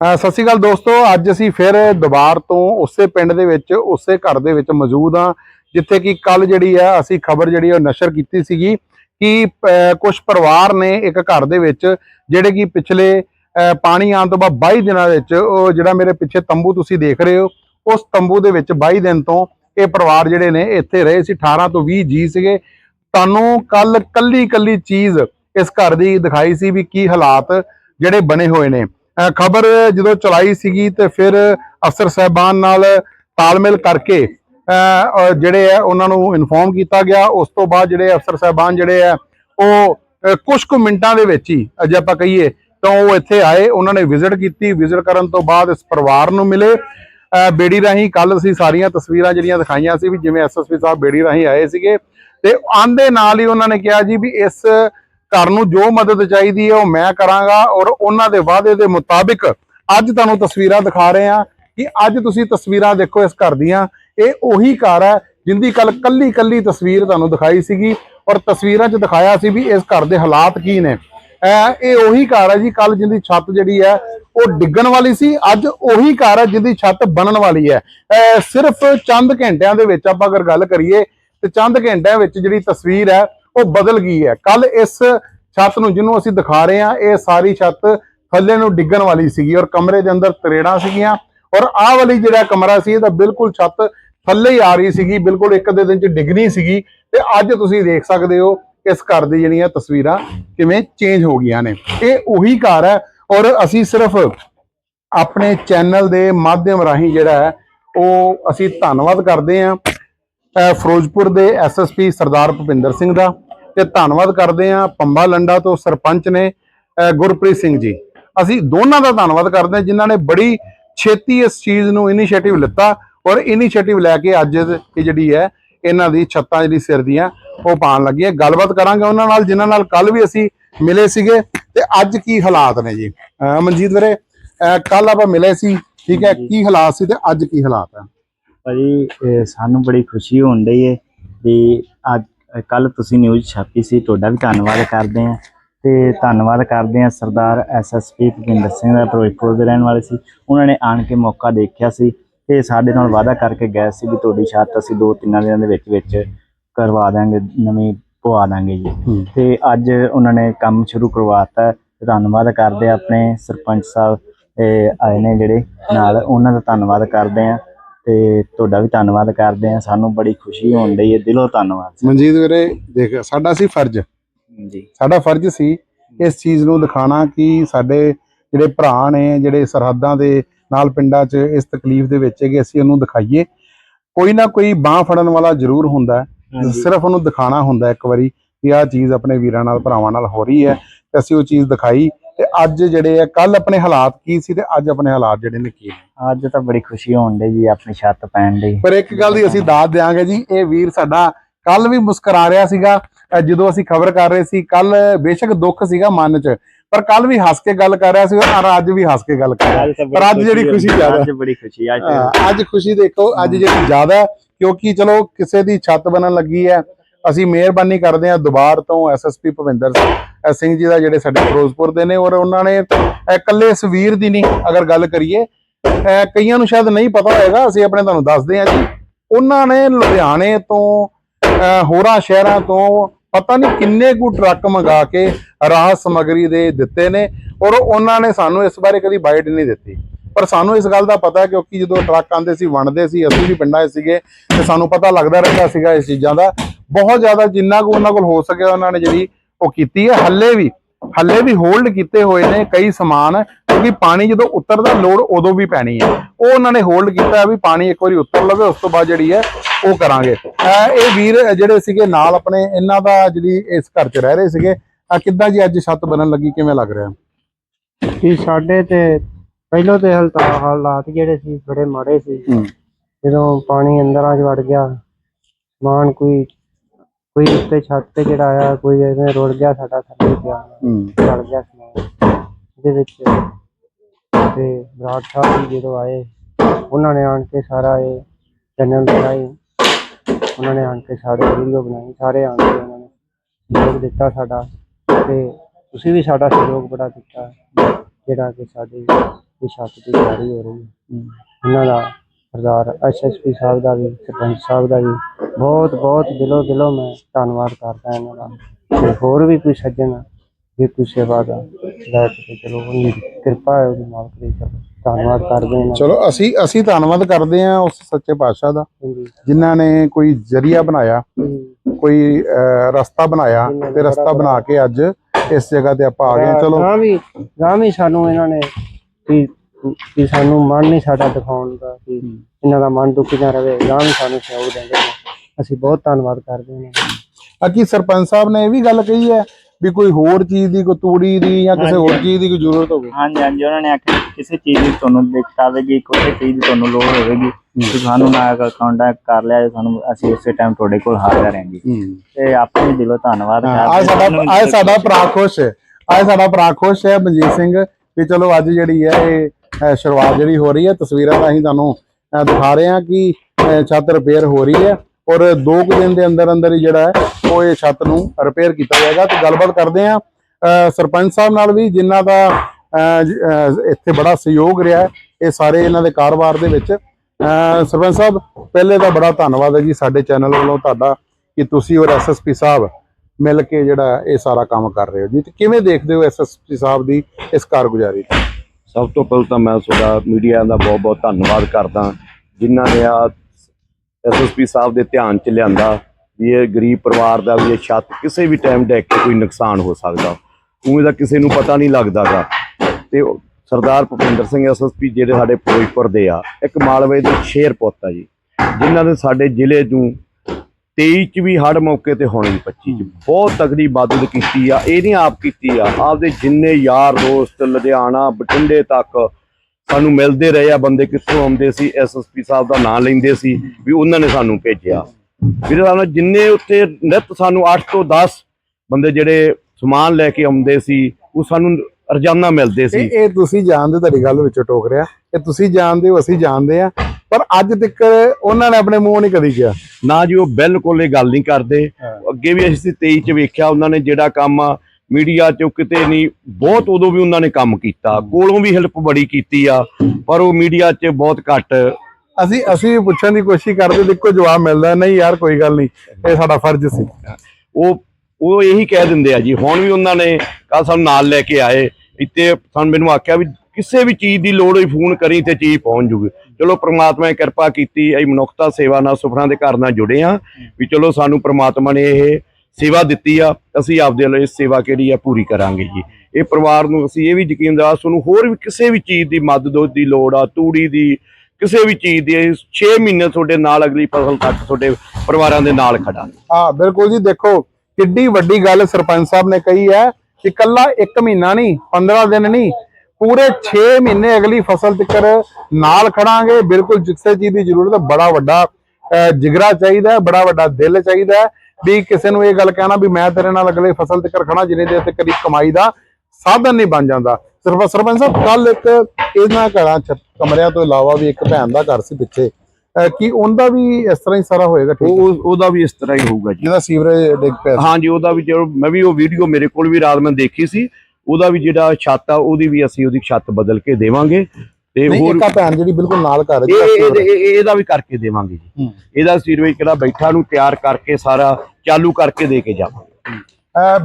ਸਤਿ ਸ਼੍ਰੀ ਅਕਾਲ ਦੋਸਤੋ, ਅੱਜ ਅਸੀਂ ਫਿਰ ਦੁਬਾਰ ਤੋਂ ਉਸੇ ਪਿੰਡ ਦੇ ਵਿੱਚ, ਉਸੇ ਘਰ ਦੇ ਵਿੱਚ ਮੌਜੂਦ ਹਾਂ, ਜਿੱਥੇ ਕਿ ਕੱਲ ਜਿਹੜੀ ਆ, ਅਸੀਂ ਖਬਰ ਜਿਹੜੀ ਉਹ ਨਸ਼ਰ ਕੀਤੀ ਸੀਗੀ ਕਿ ਕੁਝ ਪਰਿਵਾਰ ਨੇ ਇੱਕ ਘਰ ਦੇ ਵਿੱਚ ਜਿਹੜੇ ਕਿ ਪਿਛਲੇ ਪਾਣੀ ਆਉਣ ਤੋਂ ਬਾਅਦ 22 ਦਿਨਾਂ ਵਿੱਚ ਉਹ ਜਿਹੜਾ ਮੇਰੇ ਪਿੱਛੇ ਤੰਬੂ ਤੁਸੀਂ ਦੇਖ ਰਹੇ ਹੋ, ਉਸ ਤੰਬੂ ਦੇ ਵਿੱਚ 22 ਦਿਨ ਤੋਂ ਇਹ ਪਰਿਵਾਰ ਜਿਹੜੇ ਨੇ ਇੱਥੇ ਰਹੇ ਸੀ 18 ਤੋਂ 20 ਜੀ ਸੀਗੇ। ਤੁਹਾਨੂੰ ਕੱਲ ਕੱਲੀ ਕੱਲੀ ਚੀਜ਼ ਇਸ ਘਰ ਦੀ ਦਿਖਾਈ ਸੀ ਵੀ ਕੀ ਹਾਲਾਤ ਜਿਹੜੇ ਬਣੇ ਹੋਏ ਨੇ। ਖਬਰ ਜਦੋਂ ਚਲਾਈ ਸੀਗੀ ਤੇ ਫਿਰ ਅਫਸਰ ਸਾਹਿਬਾਨ ਨਾਲ ਤਾਲਮੇਲ ਕਰਕੇ ਜਿਹੜੇ ਆ ਉਹਨਾਂ ਨੂੰ ਇਨਫੋਰਮ ਕੀਤਾ ਗਿਆ। ਉਸ ਤੋਂ ਬਾਅਦ ਜਿਹੜੇ ਅਫਸਰ ਸਾਹਿਬਾਨ ਜਿਹੜੇ ਆ ਉਹ ਅਹ, ਕੁਝ ਕੁ ਮਿੰਟਾਂ ਦੇ ਵਿੱਚ ਹੀ ਜੇ ਆਪਾਂ ਕਹੀਏ ਤਾਂ ਉਹ ਇੱਥੇ ਆਏ ਉਹਨਾਂ ਨੇ ਵਿਜ਼ਿਟ ਕੀਤੀ। ਵਿਜ਼ਿਟ ਕਰਨ ਤੋਂ ਬਾਅਦ ਇਸ ਪਰਿਵਾਰ ਨੂੰ ਮਿਲੇ। ਬੇੜੀ ਰਾਹੀਂ ਕੱਲ ਅਸੀਂ ਸਾਰੀਆਂ ਤਸਵੀਰਾਂ ਜਿਹੜੀਆਂ ਦਿਖਾਈਆਂ ਸੀ ਵੀ ਜਿਵੇਂ ਐਸਐਸਪੀ ਸਾਹਿਬ ਬੇੜੀ ਰਾਹੀਂ ਆਏ ਸੀਗੇ। ਤੇ ਆਂਦੇ ਨਾਲ ਹੀ ਉਹਨਾਂ ਨੇ ਕਿਹਾ ਜੀ ਵੀ ਇਸ ਘਰ ਨੂੰ ਜੋ ਮਦਦ ਚਾਹੀਦੀ ਹੈ ਉਹ ਮੈਂ ਕਰਾਂਗਾ ਔਰ ਉਹਨਾਂ ਦੇ ਵਾਅਦੇ ਦੇ ਮੁਤਾਬਿਕ ਅੱਜ ਤੁਹਾਨੂੰ ਤਸਵੀਰਾਂ ਦਿਖਾ ਰਹੇ ਹਾਂ ਕਿ ਅੱਜ ਤੁਸੀਂ ਤਸਵੀਰਾਂ ਦੇਖੋ ਇਸ ਘਰ ਦੀਆਂ। ਇਹ ਉਹੀ ਘਰ ਹੈ ਜਿੰਦੀ ਕੱਲ ਕੱਲੀ ਕੱਲੀ ਤਸਵੀਰ ਤੁਹਾਨੂੰ ਦਿਖਾਈ ਸੀਗੀ ਔਰ ਤਸਵੀਰਾਂ 'ਚ ਦਿਖਾਇਆ ਸੀ ਵੀ ਇਸ ਘਰ ਦੇ ਹਾਲਾਤ ਕੀ ਨੇ। ਇਹ ਉਹੀ ਘਰ ਹੈ ਜੀ ਕੱਲ ਜਿੰਦੀ ਛੱਤ ਜਿਹੜੀ ਹੈ ਉਹ ਡਿੱਗਣ ਵਾਲੀ ਸੀ, ਅੱਜ ਉਹੀ ਘਰ ਹੈ ਜਿੰਦੀ ਛੱਤ ਬਣਨ ਵਾਲੀ ਹੈ। ਸਿਰਫ ਚੰਦ ਘੰਟਿਆਂ ਦੇ ਵਿੱਚ ਆਪਾਂ ਅਗਰ ਗੱਲ ਕਰੀਏ ਤੇ ਚੰਦ ਘੰਟਿਆਂ ਵਿੱਚ ਜਿਹੜੀ ਤਸਵੀਰ ਹੈ ਉਹ ਬਦਲ ਗਈ ਹੈ। ਕੱਲ ਇਸ ਛੱਤ ਨੂੰ ਜਿਹਨੂੰ ਅਸੀਂ ਦਿਖਾ ਰਹੇ ਹਾਂ, ਇਹ ਸਾਰੀ ਛੱਤ ਥੱਲੇ ਨੂੰ ਡਿੱਗਣ ਵਾਲੀ ਸੀਗੀ ਔਰ ਕਮਰੇ ਦੇ ਅੰਦਰ ਤਰੇੜਾਂ ਸੀਗੀਆਂ। ਔਰ ਆਹ ਵਾਲੀ ਜਿਹੜਾ ਕਮਰਾ ਸੀ, ਇਹਦਾ ਬਿਲਕੁਲ ਛੱਤ ਥੱਲੇ ਹੀ ਆ ਰਹੀ ਸੀਗੀ, ਬਿਲਕੁਲ ਇੱਕ ਦੇ ਦਿਨ ਚ ਡਿੱਗਣੀ ਸੀਗੀ। ਤੇ ਅੱਜ ਤੁਸੀਂ ਦੇਖ ਸਕਦੇ ਹੋ ਇਸ ਘਰ ਦੀ ਜਿਹੜੀਆਂ ਤਸਵੀਰਾਂ ਕਿਵੇਂ ਚੇਂਜ ਹੋ ਗਈਆਂ ਨੇ। ਇਹ ਉਹੀ ਘਰ ਹੈ ਔਰ ਅਸੀਂ ਸਿਰਫ ਆਪਣੇ ਚੈਨਲ ਦੇ ਮਾਧਿਅਮ ਰਾਹੀਂ ਜਿਹੜਾ ਹੈ, ਉਹ ਅਸੀਂ ਧੰਨਵਾਦ ਕਰਦੇ ਹਾਂ ਫਿਰੋਜ਼ਪੁਰ ਦੇ ਐਸਐਸਪੀ ਸਰਦਾਰ ਭੁਪਿੰਦਰ ਸਿੰਘ ਦਾ। ਤੇ ਧੰਨਵਾਦ ਕਰਦੇ ਹਾਂ ਪੰਬਾ ਲੰਡਾ ਤੋਂ ਸਰਪੰਚ ਨੇ ਗੁਰਪ੍ਰੀਤ ਸਿੰਘ ਜੀ। ਅਸੀਂ ਦੋਨਾਂ ਦਾ ਧੰਨਵਾਦ ਕਰਦੇ ਹਾਂ, ਜਿਨ੍ਹਾਂ ਨੇ ਬੜੀ ਛੇਤੀ ਇਸ ਚੀਜ਼ ਨੂੰ ਇਨੀਸ਼ੀਏਟਿਵ ਲਿੱਤਾ ਔਰ ਇਨੀਸ਼ੀਏਟਿਵ ਲੈ ਕੇ ਅੱਜ ਇਹ ਜਿਹੜੀ ਹੈ, ਇਹਨਾਂ ਦੀ ਛੱਤਾਂ ਜਿਹੜੀ ਸਿਰ ਦੀਆਂ ਉਹ ਪਾਣ ਲੱਗੀ ਹੈ। ਗੱਲਬਾਤ ਕਰਾਂਗੇ ਉਹਨਾਂ ਨਾਲ, ਜਿਨ੍ਹਾਂ ਨਾਲ ਕੱਲ ਵੀ ਅਸੀਂ ਮਿਲੇ ਸੀਗੇ ਤੇ ਅੱਜ ਕੀ ਹਾਲਾਤ ਨੇ ਜੀ? ਮਨਜੀਤ ਵੀਰੇ ਕੱਲ ਆਪਾਂ ਮਿਲੇ ਸੀ, ਠੀਕ ਹੈ, ਕੀ ਹਾਲਾਤ ਸੀ ਤੇ ਅੱਜ ਕੀ ਹਾਲਾਤ ਹੈ ਭਾਜੀ, ਇਹ ਸਾਨੂੰ ਬੜੀ ਖੁਸ਼ੀ ਹੋਣ ਡਈ ਹੈ ਵੀ ਅੱਜ ਕੱਲ ਤੁਸੀਂ ਨਿਊਜ਼ ਛਾਪੀ ਸੀ ਤੁਹਾਡਾ ਵੀ ਧੰਨਵਾਦ ਕਰਦੇ ਹਾਂ। ਤੇ ਧੰਨਵਾਦ ਕਰਦੇ ਹਾਂ ਸਰਦਾਰ ਐਸਐਸਪੀ ਭੁਪਿੰਦਰ ਸਿੰਘ ਦਾ ਫਿਰੋਜ਼ਪੁਰ ਦੇ ਰਹਿਣ ਵਾਲੇ ਸੀ। ਉਹਨਾਂ ਨੇ ਆਣ ਕੇ ਮੌਕਾ ਦੇਖਿਆ ਸੀ ਤੇ ਸਾਡੇ ਨਾਲ ਵਾਅਦਾ ਕਰਕੇ ਗਏ ਸੀ ਵੀ ਤੁਹਾਡੀ ਛੱਤ ਅਸੀਂ ਦੋ ਤਿੰਨਾਂ ਦਿਨਾਂ ਦੇ ਵਿੱਚ ਵਿੱਚ ਕਰਵਾ ਦਾਂਗੇ ਨਵੀਂ ਪਵਾ ਦਾਂਗੇ ਜੀ। ਤੇ ਅੱਜ ਉਹਨਾਂ ਨੇ ਕੰਮ ਸ਼ੁਰੂ ਕਰਵਾਤਾ ਧੰਨਵਾਦ ਕਰਦੇ ਆਪਣੇ ਸਰਪੰਚ ਸਾਹਿਬ ਇਹ ਆਏ ਨੇ ਜਿਹੜੇ ਨਾਲ ਉਹਨਾਂ ਦਾ ਧੰਨਵਾਦ ਕਰਦੇ ਹਾਂ। ਤੇ ਤੁਹਾਡਾ ਵੀ ਧੰਨਵਾਦ ਕਰਦੇ ਹਾਂ। ਸਾਨੂੰ ਬੜੀ ਖੁਸ਼ੀ ਹੋਣ ਡਈ ਹੈ। ਦਿਲੋਂ ਧੰਨਵਾਦ ਮਨਜੀਤ ਵੀਰੇ ਦੇਖ ਸਾਡਾ ਸੀ ਫਰਜ਼। ਜੀ। ਸਾਡਾ ਫਰਜ਼ ਸੀ ਇਸ ਚੀਜ਼ ਨੂੰ ਦਿਖਾਣਾ ਕਿ ਸਾਡੇ ਜਿਹੜੇ ਭਰਾ ਨੇ ਜਿਹੜੇ ਸਰਹੱਦਾਂ ਦੇ ਨਾਲ ਪਿੰਡਾਂ 'ਚ ਇਸ ਤਕਲੀਫ ਦੇ ਵਿੱਚ ਹੈਗੇ ਅਸੀਂ ਉਹਨੂੰ ਦਿਖਾਈਏ। ਕੋਈ ਨਾ ਕੋਈ ਬਾਹ ਫੜਨ ਵਾਲਾ ਜ਼ਰੂਰ ਹੁੰਦਾ। ਸਿਰਫ ਉਹਨੂੰ ਦਿਖਾਣਾ ਹੁੰਦਾ ਇੱਕ ਵਾਰੀ ਕਿ ਆਹ ਚੀਜ਼ ਆਪਣੇ ਵੀਰਾਂ ਨਾਲ ਭਰਾਵਾਂ ਨਾਲ ਹੋ ਰਹੀ ਹੈ। ਤੇ ਅਸੀਂ ਉਹ ਚੀਜ਼ ਦਿਖਾਈ। ਤੇ ਅੱਜ ਜਿਹੜੇ ਆ ਕੱਲ ਆਪਣੇ ਹਾਲਾਤ ਕੀ ਸੀ ਤੇ ਅੱਜ ਆਪਣੇ ਹਾਲਾਤ ਜਿਹੜੇ ਨੇ ਕੀ ਨੇ? ਅੱਜ ਤਾਂ ਬੜੀ ਖੁਸ਼ੀ ਹੋਣ ਡਈ ਜੀ ਆਪਣੀ ਛੱਤ ਪੈਣ ਲਈ ਪਰ ਇੱਕ ਗੱਲ ਦੀ ਅਸੀਂ ਦਾਤ ਦੇਾਂਗੇ ਜੀ ਇਹ ਵੀਰ ਸਾਡਾ ਕੱਲ ਵੀ ਮੁਸਕਰਾ ਰਿਹਾ ਸੀਗਾ ਜਦੋਂ ਅਸੀਂ ਖਬਰ ਕਰ ਰਹੇ ਸੀ ਕੱਲ ਬੇਸ਼ੱਕ ਦੁੱਖ ਸੀਗਾ ਮਨ 'ਚ ਪਰ ਕੱਲ ਵੀ ਹੱਸ ਕੇ ਗੱਲ ਕਰ ਰਿਹਾ ਸੀ ਔਰ ਅੱਜ ਵੀ ਹੱਸ ਕੇ ਗੱਲ ਕਰ ਰਿਹਾ। ਪਰ ਅੱਜ ਜਿਹੜੀ ਖੁਸ਼ੀ ਜ਼ਿਆਦਾ। ਅੱਜ ਬੜੀ ਖੁਸ਼ੀ ਅੱਜ। ਅੱਜ ਖੁਸ਼ੀ ਦੇਖੋ ਅੱਜ ਜਿਹੜੀ ਜ਼ਿਆਦਾ ਕਿਉਂਕਿ ਚਲੋ ਕਿਸੇ ਦੀ ਛੱਤ ਬਣਨ ਲੱਗੀ ਹੈ ਅਸੀਂ ਮਿਹਰਬਾਨੀ ਕਰਦੇ ਹਾਂ ਦੁਬਾਰ ਤੋਂ ਐਸਐਸਪੀ ਭਵਿੰਦਰ ਸਿੰਘ- ਅਹ ਸਿੰਘ ਜੀ ਦਾ ਜਿਹੜੇ ਸਾਡੇ ਫਿਰੋਜ਼ਪੁਰ ਦੇ ਨੇ ਔਰ ਉਹਨਾਂ ਨੇ ਇਕੱਲੇ ਸਵੀਰ ਦੀ ਨਹੀਂ, ਅਗਰ ਗੱਲ ਕਰੀਏ ਕਈਆਂ ਨੂੰ ਸ਼ਾਇਦ ਨਹੀਂ ਪਤਾ ਹੋਏਗਾ, ਅਸੀਂ ਆਪਣੇ ਤੁਹਾਨੂੰ ਦੱਸਦੇ ਹਾਂ ਜੀ। ਉਹਨਾਂ ਨੇ ਲੁਧਿਆਣੇ ਤੋਂ ਹੋਰਾਂ ਸ਼ਹਿਰਾਂ ਤੋਂ ਪਤਾ ਨਹੀਂ ਕਿੰਨੇ ਕੁ ਟਰੱਕ ਮੰਗਾ ਕੇ ਰਾਹਤ ਸਮਗਰੀ ਦੇ ਦਿੱਤੇ ਨੇ ਔਰ ਉਹਨਾਂ ਨੇ ਸਾਨੂੰ ਇਸ ਬਾਰੇ ਕਦੀ ਬਾਈਟ ਨਹੀਂ ਦਿੱਤੀ। ਪਰ ਸਾਨੂੰ ਇਸ ਗੱਲ ਦਾ ਪਤਾ ਹੈ ਕਿਉਂਕਿ ਜਦੋਂ ਟਰੱਕ ਆਉਂਦੇ ਸੀ, ਵੰਡਦੇ ਸੀ, ਅਸੀਂ ਵੀ ਪਿੰਡਾਂ 'ਚ ਸੀਗੇ ਤੇ ਸਾਨੂੰ ਪਤਾ ਲੱਗਦਾ ਰਹਿੰਦਾ ਸੀਗਾ ਇਸ ਚੀਜ਼ਾਂ ਦਾ ਬਹੁਤ ਜ਼ਿਆਦਾ ਜਿੰਨਾ ਕੁ ਉਹਨਾਂ ਕੋਲ ਹੋ ਸਕਿਆ ਉਹਨਾਂ ਨੇ ਜਿਹੜੀ ਉਹ ਕੀਤੀ ਹੈ ਹੱਲੇ ਵੀ ਹੱਲੇ ਵੀ ਹੋਲਡ ਕੀਤੇ ਹੋਏ ਨੇ ਕਈ ਸਮਾਨ ਕਿਉਂਕਿ ਪਾਣੀ ਜਦੋਂ ਉਤਰਦਾ ਲੋੜ ਉਦੋਂ ਵੀ ਪੈਣੀ ਹੈ। ਉਹ ਉਹਨਾਂ ਨੇ ਹੋਲਡ ਕੀਤਾ ਵੀ ਪਾਣੀ ਇੱਕ ਵਾਰੀ ਉਤਰ ਲਵੇ ਉਸ ਤੋਂ ਬਾਅਦ ਜਿਹੜੀ ਹੈ ਉਹ ਕਰਾਂਗੇ। ਇਹ ਵੀਰ ਜਿਹੜੇ ਸੀਗੇ ਨਾਲ ਆਪਣੇ ਇਹਨਾਂ ਦਾ ਜਿਹੜੀ ਇਸ ਘਰ 'ਚ ਰਹਿ ਰਹੇ ਸੀਗੇ ਆ ਕਿੱਦਾਂ ਜੀ ਅੱਜ ਛੱਤ ਬਣਨ ਲੱਗੀ ਕਿਵੇਂ ਲੱਗ ਰਿਹਾ? ਕਿ ਸਾਡੇ ਤੇ ਪਹਿਲੋਂ ਤੇ ਹਲਤਾ ਹਾਲਾਤ ਜਿਹੜੇ ਸੀ ਬੜੇ ਮਾੜੇ ਸੀ। ਜਦੋਂ ਪਾਣੀ ਅੰਦਰਾਂ ਚ ਵੜ ਗਿਆ ਸਮਾਨ ਕੋਈ ਕੋਈ ਉੱਤੇ ਛੱਤ ਤੇ ਜਿਹੜਾ ਆਇਆ ਕੋਈ ਐਵੇਂ ਰੁੜ ਗਿਆ ਸਾਡਾ ਥੱਲੇ ਪਿਆ। ਹੂੰ। ਚੜ ਗਿਆ ਸਮਾਨ ਇਹਦੇ ਵਿੱਚ ਤੇ ਬਰਾੜ ਸਾਹਿਬ ਜੀ ਜਦੋਂ ਆਏ ਉਹਨਾਂ ਨੇ ਆਣ ਕੇ ਸਾਰਾ ਇਹ ਚੈਨਲ ਬਣਾਈ ਉਹਨਾਂ ਨੇ ਆਣ ਕੇ ਸਾਰੇ ਵੀਡੀਓ ਬਣਾਈ ਸਾਰੇ ਆਣ ਕੇ ਉਹਨਾਂ ਨੇ ਸਹਿਯੋਗ ਦਿੱਤਾ ਸਾਡਾ। ਤੇ ਤੁਸੀਂ ਵੀ ਸਾਡਾ ਸਹਿਯੋਗ ਬੜਾ ਦਿੱਤਾ ਜਿਹੜਾ ਕਿ ਸਾਡੀ ਦੀ ਛੱਤ ਦੀ ਤਿਆਰੀ ਹੋ ਰਹੀ ਹੈ। ਇਹਨਾਂ ਦਾ ਸਰਦਾਰ ਐਸਐਸਪੀ ਸਾਹਿਬ ਦਾ ਵੀ ਸਰਪੰਚ ਸਾਹਿਬ ਦਾ ਵੀ ਬਹੁਤ ਬਹੁਤ ਦਿਲੋਂ ਦਿਲੋਂ ਮੈਂ ਧੰਨਵਾਦ ਕਰਦਾ ਇਹਨਾਂ ਦਾ ਤੇ ਹੋਰ ਵੀ ਕੋਈ ਸੱਜਣ ਜੇ ਕੋਈ ਸੇਵਾ ਦਾ ਲੈ ਕੇ ਚਲੋ ਉਹਦੀ ਕਿਰਪਾ ਹੈ ਉਹਦੀ ਮਾਲਕ ਦੀ ਚਲੋ ਧੰਨਵਾਦ ਕਰਦੇ ਹਾਂ। ਚਲੋ ਅਸੀਂ ਅਸੀਂ ਧੰਨਵਾਦ ਕਰਦੇ ਹਾਂ ਉਸ ਸੱਚੇ ਪਾਤਸ਼ਾਹ ਦਾ ਜਿਨ੍ਹਾਂ ਨੇ ਕੋਈ ਜ਼ਰੀਆ ਬਣਾਇਆ। ਕੋਈ ਰਸਤਾ ਬਣਾਇਆ ਤੇ ਰਸਤਾ ਬਣਾ ਕੇ ਅੱਜ ਇਸ ਜਗ੍ਹਾ ਤੇ ਆਪਾਂ ਆ ਗਏ। ਚਲੋ ਗਾਂ ਵੀ ਗਾਂ ਵੀ ਸਾਨੂੰ ਇਹਨਾਂ ਨੇ ਕਿ ਕਿ ਸਾਨੂੰ ਮਨ ਨਹੀਂ ਸਾਡਾ ਦਿਖਾਉਣ ਦਾ ਕਿ ਇਹਨਾਂ ਦਾ ਮਨ ਦੁਖੀ ਨਾ ਰਵੇ ਗਾਂ ਵੀ ਸਾਨੂੰ ਸਹਿਯੋਗ ਦਿੰਦੇ ਨੇ। ਅਸੀਂ ਬਹੁਤ ਧੰਨਵਾਦ ਕਰਦੇ ਹਾਂ ਇਹਨਾਂ ਦਾ। ਅਕੀ ਸਰਪੰਚ ਸਾਹਿਬ ਨੇ ਇਹ ਵੀ ਗੱਲ ਕਹੀ ਹੈ ਵੀ ਕੋਈ ਹੋਰ ਚੀਜ਼ ਦੀ ਕੋਈ ਤੂੜੀ ਦੀ ਜਾਂ ਕਿਸੇ ਹੋਰ ਚੀਜ਼ ਦੀ ਕੋਈ ਜ਼ਰੂਰਤ ਹੋਵੇ। ਹਾਂਜੀ ਹਾਂਜੀ ਉਹਨਾਂ ਨੇ ਆਖਿਆ ਕਿ ਕਿਸੇ ਚੀਜ਼ ਦੀ ਤੁਹਾਨੂੰ ਦਿੱਕਤ ਆਵੇਗੀ ਕਿਸੇ ਚੀਜ਼ ਦੀ ਤੁਹਾਨੂੰ ਲੋੜ ਹੋਵੇਗੀ। ਤੁਸੀਂ ਸਾਨੂੰ ਨਾਲ ਕੰਟੈਕਟ ਕਰ ਲਿਆ ਜੇ ਸਾਨੂੰ ਅਸੀਂ ਉਸੇ ਟਾਈਮ ਤੁਹਾਡੇ ਕੋਲ ਹਾਜ਼ਰ ਰਹਾਂਗੇ ਤੇ ਆਪਣੇ ਵੀ ਦਿਲੋਂ ਧੰਨਵਾਦ ਕਰਦੇ ਸਾਡਾ ਵੀ ਅੱਜ ਸਾਡਾ ਭਰਾ ਖੁਸ਼ ਹੈ। ਅੱਜ ਸਾਡਾ ਭਰਾ ਖੁਸ਼ ਹੈ ਮਨਜੀਤ ਸਿੰਘ ਵੀ ਚਲੋ ਅੱਜ ਜਿਹੜੀ ਹੈ ਇਹ ਸ਼ੁਰੂਆਤ ਜਿਹੜੀ ਹੋ ਰਹੀ ਹੈ, ਤਸਵੀਰਾਂ ਦਾ ਅਸੀਂ ਤੁਹਾਨੂੰ ਦਿਖਾ ਰਹੇ ਹਾਂ ਕਿ ਛੱਤ ਰਿਪੇਅਰ ਹੋ ਰਹੀ ਹੈ ਔਰ 2 ਕੁ ਦਿਨ ਦੇ ਅੰਦਰ ਅੰਦਰ ਹੀ ਜਿਹੜਾ ਹੈ, ਉਹ ਇਹ ਛੱਤ ਨੂੰ ਰਿਪੇਅਰ ਕੀਤਾ ਜਾਏਗਾ। ਤੇ ਗੱਲਬਾਤ ਕਰਦੇ ਹਾਂ ਸਰਪੰਚ ਸਾਹਿਬ ਨਾਲ ਵੀ, ਜਿਨ੍ਹਾਂ ਦਾ ਇੱਥੇ ਬੜਾ ਸਹਿਯੋਗ ਰਿਹਾ ਇਹ ਸਾਰੇ ਇਹਨਾਂ ਦੇ ਕਾਰੋਬਾਰ ਦੇ ਵਿੱਚ। ਸਰਪੰਚ ਸਾਹਿਬ, ਪਹਿਲੇ ਤਾਂ ਬੜਾ ਧੰਨਵਾਦ ਹੈ ਜੀ ਸਾਡੇ ਚੈਨਲ ਵੱਲੋਂ ਤੁਹਾਡਾ, ਕਿ ਤੁਸੀਂ ਔਰ ਐਸਐਸਪੀ ਸਾਹਿਬ ਮਿਲ ਕੇ ਜਿਹੜਾ ਇਹ ਸਾਰਾ ਕੰਮ ਕਰ ਰਹੇ ਹੋ ਜੀ। ਤੇ ਕਿਵੇਂ ਦੇਖਦੇ ਹੋ ਐਸਐਸਪੀ ਸਾਹਿਬ ਦੀ ਇਸ ਕਾਰਗੁਜ਼ਾਰੀ? ਨੂੰ? ਸਭ ਤੋਂ ਪਹਿਲਾਂ ਤਾਂ ਮੈਂ ਤੁਹਾਡਾ ਮੀਡੀਆ ਦਾ ਬਹੁਤ ਬਹੁਤ ਧੰਨਵਾਦ ਕਰਦਾ। ਜਿਨ੍ਹਾਂ ਨੇ ਆ ਐਸਐਸਪੀ ਸਾਹਿਬ ਦੇ ਧਿਆਨ ਚ ਲਿਆਂਦਾ ਵੀ ਇਹ ਗਰੀਬ ਪਰਿਵਾਰ ਦਾ ਵੀ ਇਹ ਛੱਤ ਕਿਸੇ ਵੀ ਟਾਈਮ ਡੈਕ ਕੇ ਕੋਈ ਨੁਕਸਾਨ ਹੋ ਸਕਦਾ। ਉਵੇਂ ਦਾ ਕਿਸੇ ਨੂੰ ਪਤਾ ਨਹੀਂ ਲੱਗਦਾਗਾ। ਤੇ ਉਹ ਸਰਦਾਰ ਭੁਪਿੰਦਰ ਸਿੰਘ ਐਸਐਸਪੀ ਜਿਹੜੇ ਸਾਡੇ ਫਿਰੋਜ਼ਪੁਰ ਦੇ ਆ, ਇੱਕ ਮਾਲਵੇ ਦੇ ਸ਼ੇਰ ਪੁੱਤ ਆ ਜੀ। ਜਿਨ੍ਹਾਂ ਨੇ ਸਾਡੇ ਜ਼ਿਲ੍ਹੇ ਨੂੰ 23 ਚ ਵੀ ਹੜ ਮੌਕੇ ਤੇ ਹੋਣੀ 25 ਚ। ਬਹੁਤ ਤਗੜੀ ਮਦਦ ਕੀਤੀ ਆ ਇਹ ਨਹੀਂ ਆਪ ਕੀਤੀ ਆ। ਆਪਦੇ ਜਿੰਨੇ ਯਾਰ ਦੋਸਤ ਲੁਧਿਆਣਾ ਬਠਿੰਡੇ ਤੱਕ ਸਾਨੂੰ ਮਿਲਦੇ ਰਹੇ ਆ ਬੰਦੇ ਕਿੱਥੋਂ ਆਉਂਦੇ ਸੀ ਐਸਐਸਪੀ ਸਾਹਿਬ ਦਾ ਨਾਮ ਲੈਂਦੇ ਸੀ ਵੀ ਉਹਨਾਂ ਨੇ ਸਾਨੂੰ ਭੇਜਿਆ। ਵੀਰੇ ਸਾਹਿਬ ਨੇ ਜਿੰਨੇ ਉੱਥੇ ਨਿਤ ਸਾਨੂੰ 8 ਤੋਂ 10 ਬੰਦੇ ਜਿਹੜੇ ਸਮਾਨ ਲੈ ਕੇ ਆਉਂਦੇ ਸੀ ਉਹ ਸਾਨੂੰ ਰੋਜ਼ਾਨਾ ਮਿਲਦੇ ਸੀ। ਇਹ ਤੁਸੀਂ ਜਾਣਦੇ ਤੁਹਾਡੀ ਗੱਲ ਵਿੱਚੋਂ ਟੋਕ ਰਿਹਾ। ਇਹ ਤੁਸੀਂ ਜਾਣਦੇ ਹੋ ਅਸੀਂ ਜਾਣਦੇ ਆ ਪਰ ਅੱਜ ਤੱਕ ਉਹਨਾਂ ਨੇ ਆਪਣੇ ਮੂੰਹ ਨਹੀਂ ਕਦੀ ਕਿਹਾ। ਨਾ ਜੀ ਉਹ ਬਿਲਕੁਲ ਇਹ ਗੱਲ ਨਹੀਂ ਕਰਦੇ। ਅੱਗੇ ਵੀ ਅਸੀਂ 23 ਚ ਵੇਖਿਆ ਉਹਨਾਂ ਨੇ ਜਿਹੜਾ ਕੰਮ ਮੀਡੀਆ ਚ ਕਿਤੇ ਨਹੀਂ ਬਹੁਤ ਉਦੋਂ ਵੀ ਉਹਨਾਂ ਨੇ ਕੰਮ ਕੀਤਾ। ਕੋਲੋਂ ਵੀ ਹੈਲਪ ਬੜੀ ਕੀਤੀ ਆ ਪਰ ਉਹ ਮੀਡੀਆ ਚ ਬਹੁਤ ਘੱਟ। ਅਸੀਂ ਅਸੀਂ ਵੀ ਪੁੱਛਣ ਦੀ ਕੋਸ਼ਿਸ਼ ਕਰਦੇ ਇੱਕੋ ਜਵਾਬ ਮਿਲਦਾ। ਨਹੀਂ ਯਾਰ ਕੋਈ ਗੱਲ ਨਹੀਂ। ਇਹ ਸਾਡਾ ਫਰਜ਼ ਸੀ। ਉਹ ਉਹ ਇਹੀ ਕਹਿ ਦਿੰਦੇ ਆ ਜੀ, ਹੁਣ ਵੀ ਉਹਨਾਂ ਨੇ ਕੱਲ ਸਾਨੂੰ ਨਾਲ ਲੈ ਕੇ ਆਏ, ਇੱਥੇ ਸਾਨੂੰ ਮੈਨੂੰ ਆਖਿਆ ਵੀ ਕਿਸੇ ਵੀ ਚੀਜ਼ ਦੀ ਲੋੜ ਹੋਈ ਫੋਨ ਕਰੀ ਤੇ ਚੀਜ਼ ਪਹੁੰਚ ਜੂਗੀ। ਚਲੋ ਪ੍ਰਮਾਤਮਾ ਨੇ ਕਿਰਪਾ ਕੀਤੀ, ਅਸੀਂ ਮਨੁੱਖਤਾ, ਸੇਵਾ ਨਾਲ ਸੁਫਰਾਂ ਦੇ ਘਰ ਨਾਲ ਜੁੜੇ ਆ ਵੀ ਚਲੋ ਸਾਨੂੰ ਪ੍ਰਮਾਤਮਾ ਨੇ ਇਹ ਸੇਵਾ ਦਿੱਤੀ ਆ, ਅਸੀਂ ਆਪਦੇ ਵੱਲੋਂ ਇਹ ਸੇਵਾ ਕਿਹੜੀ ਆ ਪੂਰੀ ਕਰਾਂਗੇ ਜੀ। ਇਹ ਪਰਿਵਾਰ ਨੂੰ ਅਸੀਂ ਇਹ ਵੀ ਯਕੀਨ ਦਿਲਾ, ਤੁਹਾਨੂੰ ਹੋਰ ਵੀ ਕਿਸੇ ਵੀ ਚੀਜ਼ ਦੀ ਮਦਦ ਦੀ ਲੋੜ ਆ, ਤੂੜੀ ਦੀ, ਕਿਸੇ ਵੀ ਚੀਜ਼ ਦੀ 6 ਮਹੀਨੇ ਤੁਹਾਡੇ ਨਾਲ ਅਗਲੀ ਫਸਲ ਤੱਕ ਤੁਹਾਡੇ ਪਰਿਵਾਰਾਂ ਦੇ ਨਾਲ ਖੜਾਂਗੇ। ਹਾਂ, ਬਿਲਕੁਲ ਜੀ, ਦੇਖੋ ਕਿੱਡੀ ਵੱਡੀ ਗੱਲ ਸਰਪੰਚ ਸਾਹਿਬ ਨੇ ਕਹੀ ਹੈ ਕਿ ਕੱਲਾ 1 ਮਹੀਨਾ ਨਹੀਂ 15 ਦਿਨ ਨਹੀਂ ਪੂਰੇ 6 ਮਹੀਨੇ ਅਗਲੀ ਫਸਲ ਤਿੱਕਰ ਨਾਲ ਖੜਾਂਗੇ। ਬਿਲਕੁਲ ਜਿਸੇ ਚੀਜ਼ ਦੀ ਜ਼ਰੂਰਤ ਹੈ ਬੜਾ ਵੱਡਾ ਅਹ, ਜਿਗਰਾ ਚਾਹੀਦਾ ਹੈ ਬੜਾ ਵੱਡਾ ਦਿਲ ਚਾਹੀਦਾ ਹੈ ਵੀ ਕਿਸੇ ਨੂੰ ਇਹ ਗੱਲ ਕਹਿਣਾ ਵੀ ਮੈਂ ਤੇਰੇ ਨਾਲ ਅਗਲੇ ਫਸਲ ਤਿੱਕਰ ਖੜਾ ਜਿੰਨੇ ਦੇ ਤੱਕ ਕਦੀ ਕਮਾਈ ਦਾ ਸਾਧਨ ਨਹੀਂ ਬਣ ਜਾਂਦਾ। ਸਿਰਫ ਸਰਪੰਚ ਸਾਹਿਬ ਕੱਲ ਇੱਕ ਇਹਨਾਂ ਘਰਾਂ ਛੱਤ ਕਮਰਿਆਂ ਤੋਂ ਇਲਾਵਾ ਵੀ ਇੱਕ ਭੈਣ ਦਾ ਘਰ ਸੀ ਪਿੱਛੇ। ਕੀ ਉਹਦਾ ਵੀ ਇਸ ਤਰ੍ਹਾਂ ਹੀ ਸਾਰਾ ਹੋਏਗਾ ਠੀਕ ਉਹ ਉਹ- ਉਹਦਾ ਵੀ ਇਸ ਤਰ੍ਹਾਂ ਹੀ ਹੋਊਗਾ ਜੀ। ਜਿਹਦਾ ਸੀਵਰੇਜ ਡਿੱਗ ਪਿਆ। ਹਾਂਜੀ ਉਹਦਾ ਵੀ ਜਦੋਂ ਮੈਂ ਵੀ ਉਹ ਵੀਡੀਓ ਮੇਰੇ ਕੋਲ ਵੀ ਰਾਤ ਮੈਂ ਦੇਖੀ ਸੀ। ਉਹਦਾ ਵੀ ਜਿਹੜਾ ਛੱਤ ਆ ਉਹਦੀ ਵੀ ਅਸੀਂ ਉਹਦੀ ਛੱਤ ਬਦਲ ਕੇ ਦੇਵਾਂਗੇ। ਤੇ ਹੋਰ ਇੱਕ ਆ ਭੈਣ ਜਿਹੜੀ ਬਿਲਕੁਲ ਨਾਲ ਘਰ ਸੀਵਰੇਜ। ਇਹਦਾ ਵੀ ਕਰਕੇ ਦੇਵਾਂਗੇ ਜੀ। ਇਹਦਾ ਸੀਰਵੇਜ ਕਿਹੜਾ ਬੈਠਾ ਨੂੰ ਤਿਆਰ ਕਰਕੇ ਸਾਰਾ ਚਾਲੂ ਕਰਕੇ ਦੇ ਕੇ ਜਾਵਾਂਗੇ।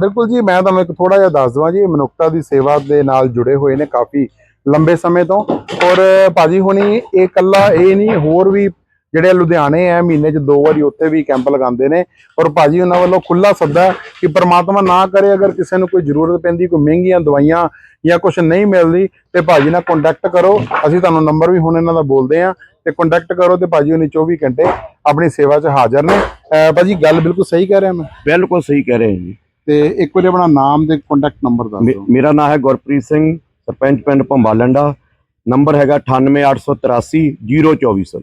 ਬਿਲਕੁਲ ਜੀ ਮੈਂ ਤੁਹਾਨੂੰ ਇੱਕ ਥੋੜਾ ਜਿਹਾ ਦੱਸ ਦਵਾਂ ਜੀ ਇਹ ਮਨੁੱਖਤਾ ਦੀ ਸੇਵਾ ਦੇ ਨਾਲ ਜੁੜੇ ਹੋਏ ਨੇ ਕਾਫੀ ਲੰਬੇ ਸਮੇਂ ਤੋਂ। ਔਰ ਭਾਜੀ ਹੁਣੀ ਇਹ ਕੱਲਾ ਇਹ ਨਹੀਂ ਹੋਰ ਵੀ ਜਿਹੜੇ ਲੁਧਿਆਣੇ ਆ ਮਹੀਨੇ 'ਚ ਦੋ ਵਾਰੀ ਉੱਥੇ ਵੀ ਕੈਂਪ ਲਗਾਉਂਦੇ ਨੇ। ਔਰ ਭਾਜੀ ਉਹਨਾਂ ਵੱਲੋਂ ਖੁੱਲਾ ਸੱਦਾ ਕਿ ਪ੍ਰਮਾਤਮਾ ਨਾ ਕਰੇ ਅਗਰ ਕਿਸੇ ਨੂੰ ਕੋਈ ਜ਼ਰੂਰਤ ਪੈਂਦੀ ਕੋਈ ਮਹਿੰਗੀਆਂ ਦਵਾਈਆਂ ਜਾਂ ਕੁਝ ਨਹੀਂ ਮਿਲਦੀ ਤੇ ਭਾਜੀ ਨਾਲ ਕੰਟੈਕਟ ਕਰੋ। ਅਸੀਂ ਤੁਹਾਨੂੰ ਨੰਬਰ ਵੀ ਹੁਣ ਇਹਨਾਂ ਦਾ ਬੋਲਦੇ ਆ ਤੇ ਕੰਟੈਕਟ ਕਰੋ ਤੇ ਭਾਜੀ ਹੁਣੀ 24 ਘੰਟੇ ਆਪਣੀ ਸੇਵਾ 'ਚ ਹਾਜ਼ਰ ਨੇ। ਭਾਜੀ ਗੱਲ ਬਿਲਕੁਲ ਸਹੀ ਕਹਿ ਰਿਹਾ ਮੈਂ? ਬਿਲਕੁਲ ਸਹੀ ਕਹਿ ਰਹੇ ਜੀ। ਤੇ ਇੱਕ ਵਾਰੀ ਆਪਣਾ ਨਾਮ ਤੇ ਕੰਟੈਕਟ ਨੰਬਰ ਦੱਸ ਦਿਓ। ਮੇਰਾ ਨਾਮ ਹੈ ਗੁਰਪ੍ਰੀਤ ਸਿੰਘ ਸਰਪੰਚ ਪਿੰਡ ਭੰਬਾਲੰਡਾ। ਨੰਬਰ ਹੈਗਾ 98883 02400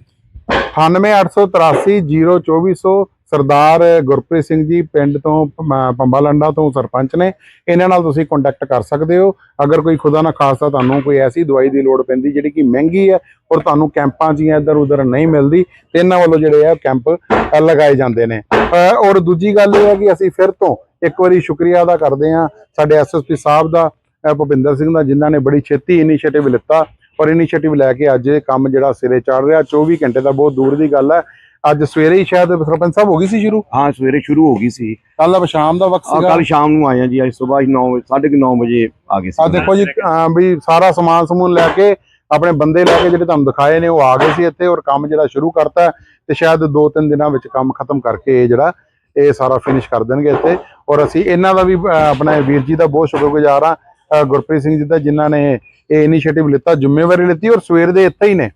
9883302400 ਸਰਦਾਰ ਗੁਰਪ੍ਰੀਤ ਸਿੰਘ ਜੀ ਪਿੰਡ ਤੋਂ ਪ- ਪੰਬਾਲੰਡਾ ਤੋਂ ਸਰਪੰਚ ਨੇ। ਇਹਨਾਂ ਨਾਲ ਤੁਸੀਂ ਕੰਟੈਕਟ ਕਰ ਸਕਦੇ ਹੋ। ਅਗਰ ਕੋਈ ਖੁਦਾ ਨਾ ਖਾਸਤਾ ਤੁਹਾਨੂੰ ਕੋਈ ਐਸੀ ਦਵਾਈ ਦੀ ਲੋੜ ਪੈਂਦੀ ਜਿਹੜੀ ਕਿ ਮਹਿੰਗੀ ਹੈ ਔਰ ਤੁਹਾਨੂੰ ਕੈਂਪਾਂ 'ਚ ਇੱਧਰ ਉੱਧਰ ਨਹੀਂ ਮਿਲਦੀ, ਤੇ ਇਹਨਾਂ ਵੱਲੋਂ ਜਿਹੜੇ ਆ ਕੈਂਪ ਲਗਾਏ ਜਾਂਦੇ ਨੇ। ਔਰ ਦੂਜੀ ਗੱਲ ਇਹ ਹੈ ਕਿ ਅਸੀਂ ਫਿਰ ਤੋਂ ਇੱਕ ਵਾਰੀ ਸ਼ੁਕਰੀਆ ਅਦਾ ਕਰਦੇ ਹਾਂ ਸਾਡੇ ਐਸਐਸਪੀ ਸਾਹਿਬ ਦਾ ਭੁਪਿੰਦਰ ਸਿੰਘ ਦਾ, ਜਿਨ੍ਹਾਂ ਨੇ ਬੜੀ ਛੇਤੀ ਇਨੀਸ਼ੀਏਟਿਵ ਲਿੱਤਾ। ਔਰ ਇਨੀਸ਼ੀਏਟਿਵ ਲੈ ਕੇ ਅੱਜ ਇਹ ਕੰਮ ਜਿਹੜਾ ਸਿਰੇ ਚੜ ਰਿਹਾ 24 ਘੰਟੇ ਦਾ ਬਹੁਤ ਦੂਰ ਦੀ ਗੱਲ ਹੈ। ਅੱਜ ਸਵੇਰੇ ਹੀ ਸ਼ਾਇਦ ਸਰਪੰਚ ਸਾਹਿਬ ਹੋ ਗਈ ਸੀ ਸ਼ੁਰੂ? ਹਾਂ ਸਵੇਰੇ ਸ਼ੁਰੂ ਹੋ ਗਈ ਸੀ। ਕੱਲ ਸ਼ਾਮ ਦਾ ਵਕਤ ਆ ਸੀਗਾ। ਕੱਲ ਸ਼ਾਮ ਨੂੰ ਆਏ ਆ ਜੀ ਅੱਜ ਸਵੇਰ 9 ਵਜੇ 9:30 ਵਜੇ ਆ ਗਏ ਆ ਸੀ ਦੇਖੋ ਜੀ ਵੀ ਸਾਰਾ ਸਮਾਨ ਸਮੂਨ ਲੈ ਕੇ ਆਪਣੇ ਬੰਦੇ ਲੈ ਕੇ ਜਿਹੜੇ ਤੁਹਾਨੂੰ ਦਿਖਾਏ ਨੇ ਉਹ ਆ ਗਏ ਸੀ ਇੱਥੇ ਔਰ ਕੰਮ ਜਿਹੜਾ ਸ਼ੁਰੂ ਕਰਤਾ ਤੇ ਸ਼ਾਇਦ 2-3 ਦਿਨਾਂ ਵਿੱਚ ਕੰਮ ਖਤਮ ਕਰਕੇ ਇਹ ਜਿਹੜਾ ਇਹ ਸਾਰਾ ਫਿਨਿਸ਼ ਕਰ ਦੇਣਗੇ ਇੱਥੇ। ਔਰ ਅਸੀਂ ਇਹਨਾਂ ਦਾ ਵੀ ਆਪਣੇ ਵੀਰ ਜੀ ਦਾ ਬਹੁਤ ਸ਼ੁਕਰਗੁਜ਼ਾਰ ਅਹ, ਗੁਰਪ੍ਰੀਤ ਸਿੰਘ ਜੀ ਦਾ ਜਿਨ੍ਹਾਂ ਨੇ ਇਹ ਇਨੀਸ਼ੀਏਟਿਵ ਲਿੱਤਾ, ਜ਼ਿੰਮੇਵਾਰੀ ਲਿੱਤੀ ਔਰ ਸਵੇਰ ਦੇ ਇੱਥੇ ਹੀ ਨੇ।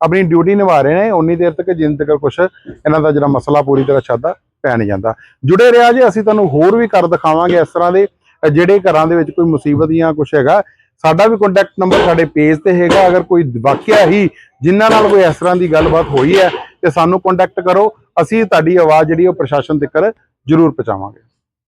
ਆਪਣੀ ਡਿਊਟੀ ਨਿਭਾ ਰਹੇ ਨੇ ਉਨੀ ਦੇਰ ਤੱਕ, ਜਿੰਨ ਤੱਕ ਕੁਛ ਇਹਨਾਂ ਦਾ ਜਿਹੜਾ ਮਸਲਾ ਪੂਰੀ ਤਰ੍ਹਾਂ ਛੱਦਾ ਪੈ ਨਹੀਂ ਜਾਂਦਾ। ਜੁੜੇ ਰਿਹਾ ਜੀ, ਅਸੀਂ ਤੁਹਾਨੂੰ ਹੋਰ ਵੀ ਕਰ ਦਿਖਾਵਾਂਗੇ ਇਸ ਤਰ੍ਹਾਂ ਦੇ, ਜਿਹੜੇ ਘਰਾਂ ਦੇ ਵਿੱਚ ਕੋਈ ਮੁਸੀਬਤ ਜਾਂ ਕੁਛ ਹੈਗਾ, ਸਾਡਾ ਵੀ ਕੰਟੈਕਟ ਨੰਬਰ ਸਾਡੇ ਪੇਜ ਤੇ ਹੈਗਾ। ਅਗਰ ਕੋਈ ਵਾਕਿਆ ਹੀ ਜਿਨ੍ਹਾਂ ਨਾਲ ਕੋਈ ਇਸ ਤਰ੍ਹਾਂ ਦੀ ਗੱਲਬਾਤ ਹੋਈ ਹੈ, ਤੇ ਸਾਨੂੰ ਕੰਟੈਕਟ ਕਰੋ। ਅਸੀਂ ਤੁਹਾਡੀ ਆਵਾਜ਼ ਜਿਹੜੀ ਉਹ ਪ੍ਰਸ਼ਾਸਨ ਤੱਕ ਜ਼ਰੂਰ ਪਹੁੰਚਾਵਾਂਗੇ।